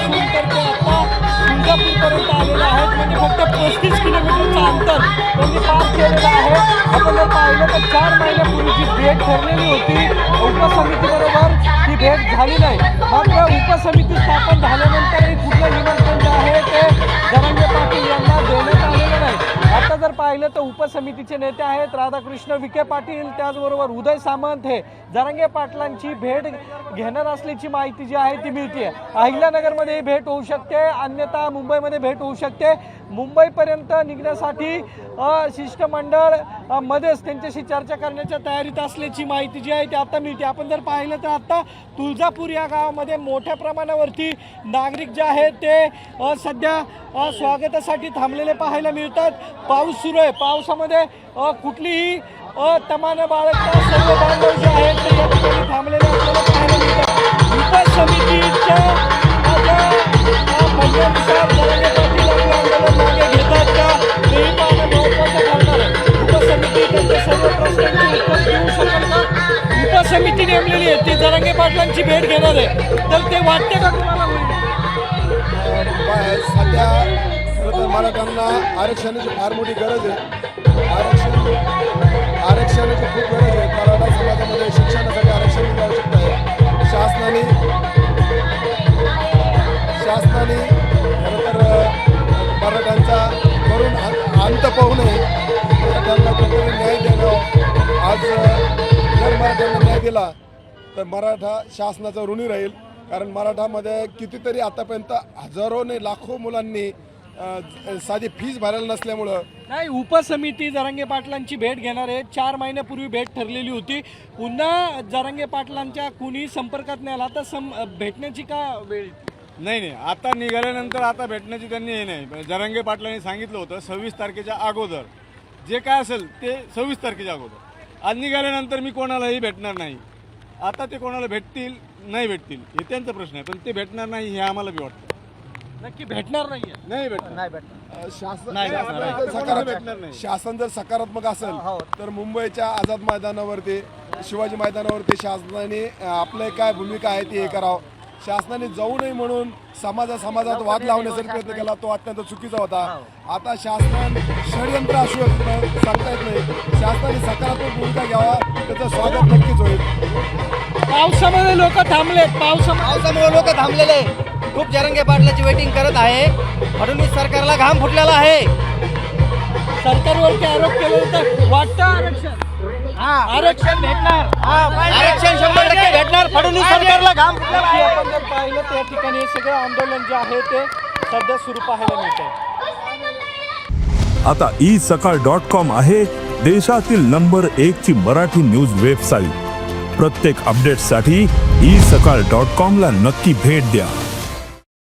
सिंगतर्फे आता तुळजापूरपर्यंत आलेले आहेत म्हणजे फक्त पस्तीस किलोमीटरचं अंतर त्यांनी पार केलेलं आहे आपण जर पाहिलं तर चार महिन्यापूर्वीची भेट ठरलेली होती उपसमितीबरोबर ही भेट झाली नाही मात्र उपसमिती स्थापन झाल्यानंतरही कुठलं निमंत्रण जे आहे ते धनंजय पाटील यांना देण्यात पाहिलं तर उपसमितीचे नेते आहेत. राधाकृष्ण विखे पाटील त्याचबरोबर उदय सामंत हे. जरांगे पाटलांची भेट घेणार असल्याची माहिती जी आहे ती मिळते अहिल्यानगरमध्ये ही भेट होऊ शकते. अन्यथा मुंबईमध्ये भेट होऊ शकते. मुंबईपर्यंत निघण्यासाठी शिष्टमंडळ मध्येच त्यांच्याशी चर्चा करण्याच्या तयारीत असल्याची माहिती जी आहे ती आता मिळते. आपण जर पाहिलं तर आता तुळजापूर या गावामध्ये मोठ्या प्रमाणावरती नागरिक जे आहेत ते सध्या स्वागतासाठी थांबलेले पाहायला मिळतात. पाऊस सुरू आहे. पावसामध्ये कुठलीही तमानं बाळगता सर्व बांधव जे आहेत ते या ठिकाणी थांबलेले आपल्याला पाहायला मिळतात. उपसमितीच्या समिती नेमलेली आहे. ती जरांगे पाटलांची भेट घेणार आहे. तर ते वाटते का तुम्हाला? सध्या खरं तर मराठ्यांना आरक्षणाची फार मोठी गरज आहे. आरक्षण आरक्षणाची खूप गरज आहे. मराठा समाजामध्ये शिक्षणासाठी आरक्षणाची आवश्यकता आहे. शासनाने शासनाने खरं तर मराठ्यांचा करून अंत पाहू नये. मराठ्यांना कुठेतरी न्याय देणं आज जर न्याय दिला तर मराठा शासनाचा ऋणी राहील. कारण मराठामध्ये कितीतरी आतापर्यंत हजारोने लाखो मुलांनी साधी फीस भरायला नसल्यामुळं नाही उपसमिती जरांगे पाटलांची भेट घेणार आहे. चार महिन्यापूर्वी भेट ठरलेली होती. पुन्हा जरांगे पाटलांच्या कुणी संपर्कात नाही आला आता सम भेटण्याची का वेळ? नाही नाही. आता निघाल्यानंतर आता भेटण्याची त्यांनी हे नाही. जरांगे पाटलांनी सांगितलं होतं सव्वीस तारखेच्या अगोदर. जे काय असेल ते सव्वीस तारखेच्या अगोदर. आज निघाल्यानंतर मी कोणालाही भेटणार नाही. आता ते कोणाला भेटतील नाही भेटतील हे त्यांचा प्रश्न आहे. पण ते भेटणार नाही हे आम्हाला बी वाटतं. नक्की भेटणार नाहीये. नाही भेटणार. नाही भेटणार. शासन नाही, जर नाही. सकारात्मक- भेटणार नाही. शासन जर सकारात्मक हो. असेल तर मुंबईच्या आझाद मैदानावरती शिवाजी मैदानावरती शासनाने अ, आपले काय भूमिका आहे ती हे करावं. शासनाने जाऊ नये म्हणून समाजा समाजात वाद लावण्यासाठी प्रयत्न केला. तो अत्यंत चुकीचा होता. आता शासन षडयंत्र असू सांगता येत नाही. शासनाने सकारात्मक भूमिका घ्यावा त्याचं स्वागत नक्कीच होईल. पावसामध्ये लोक थांबलेत. पावसामध्ये पावसामुळे लोक थांबलेले खूप जरंगे पाटलाची वेटिंग करत आहे. फडणवीस सरकारला घाम फुटलेला आहे. सरकारवरती आरोप केले तर वाटतं आरक्षण? आरक्षण भेटणार. आरक्षण शंभर टक्के भेटणार. फडणवीस नक्की आपण जर पाहिलं तर या ठिकाणी हे सगळं आंदोलन जे आहे ते सध्या सुरू पाहायला मिळत आता ई सकाळ डॉट कॉम आहे देशातील नंबर एक ची मराठी न्यूज वेबसाईट प्रत्येक अपडेटसाठी ई सकाळ डॉट कॉम ला नक्की भेट द्या.